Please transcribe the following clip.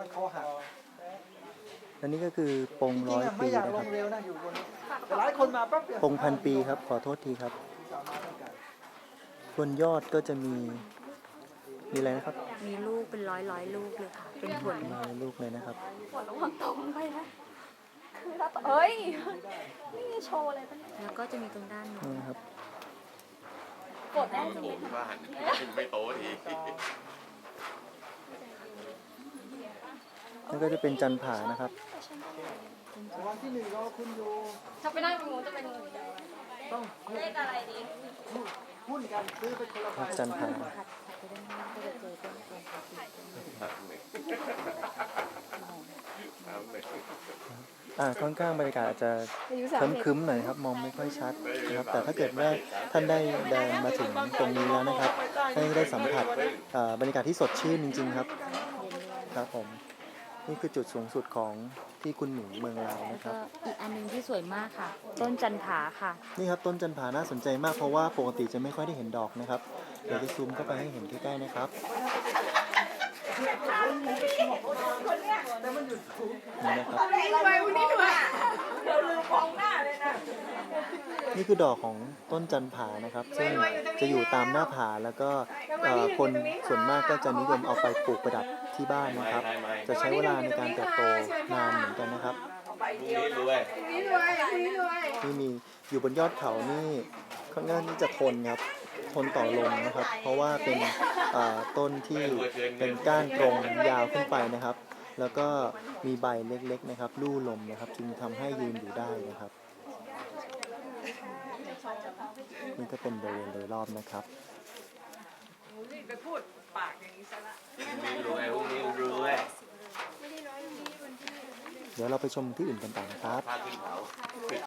มันคอหักและนี่ก็คือปงจริร้งอยๆอะไม่ปีอยากนะลครังบเร็วนะอยู่บนนี้แต่หลายคนมาปั๊บเปลี่ยนปงพันปีครับ ขอโทษทีครับบนยอดก็จะมี มีอะไรนะครับมีลูกเป็นร้อยร้อยลูกเลยค่ะ เป็นผลมีลูกเลยนะครับ ปวดระวังตกลงไปนะ คือถ้าตกเอ้ย นี่โชว์อะไรปะเนี่ยแล้วก็จะมีตรงด้านโน้นี่นนะครับ ปวดแน่จริงบ้านไม่โตที นั่นก็จะเป็นจันผานะครับวันที่หนึ่งรอคุณอยู่ถ้าไปนั่งตรงนู้นจะเป็นต้องเลขอะไรดีหุ้นกันซื้อไปคนละใบจันผาถัดถัดไปด้านหน้าก็จะเจอต้นตรงพาสีต้นน้ำหนึ่งน้ำหนึ่งอ่าค่อนข้างบรรยากาศอาจจะอายุสามครึ้มสิบครึ้มๆหน่อยครับ มองไม่ค่อยชัดนะครับ แต่ถ้าเกิดว่าท่านได้เดินมาถึงตรงนี้แล้วนะครับให้ได้สัมผัสอ่าบรรยากาศที่สดชื่นจริง ๆ ครับ ครับผม นี่คือจุดสูงสุดของที่คุณหมิงเมืองลาวแล้วนะคก็รับ อีกอันหนึงที่สวยมากค่ะ ต้นจันผาค่ะ นี่ครับต้นจันผาน่าสนใจมากเพราะว่าปกติจะไม่ค่อยได้เห็นดอกนะครับ เดี๋ยวจะซูมเข้าไปให้เห็นใกล้ๆนะครับนี่นะครับ นี่คือดอกของต้นจันผานะครับ ซึ่งจะอยู่ตามหน้าผาแล้วก็เอ่อคนส่วนมากก็จะนิยมเอาไปปลูกประดับที่บ้านนะครับ จะใช้เวลาในการเติบโตนานเหมือนกันนะครับนี่รวยที่มีอยู่บนยอดเขานี่ค่อนข้างที่จะทนครับทนต่อลมนะครับ เพราะว่าเป็นอ่าต้นที่เป็นก้านตรงยาวขึ้นไปนะครับ แล้วก็มีใบเล็กๆนะครับ ลู่ลมนะครับ จึงทำให้ยืนอยู่ได้นะครับ นี่ก็เป็นบริเวณโดยรอบนะครับนี่รวยพวกนี้รวยเดี๋ยวเราไปชมที่อื่นกันต่อนะครับพาขึ้นเขา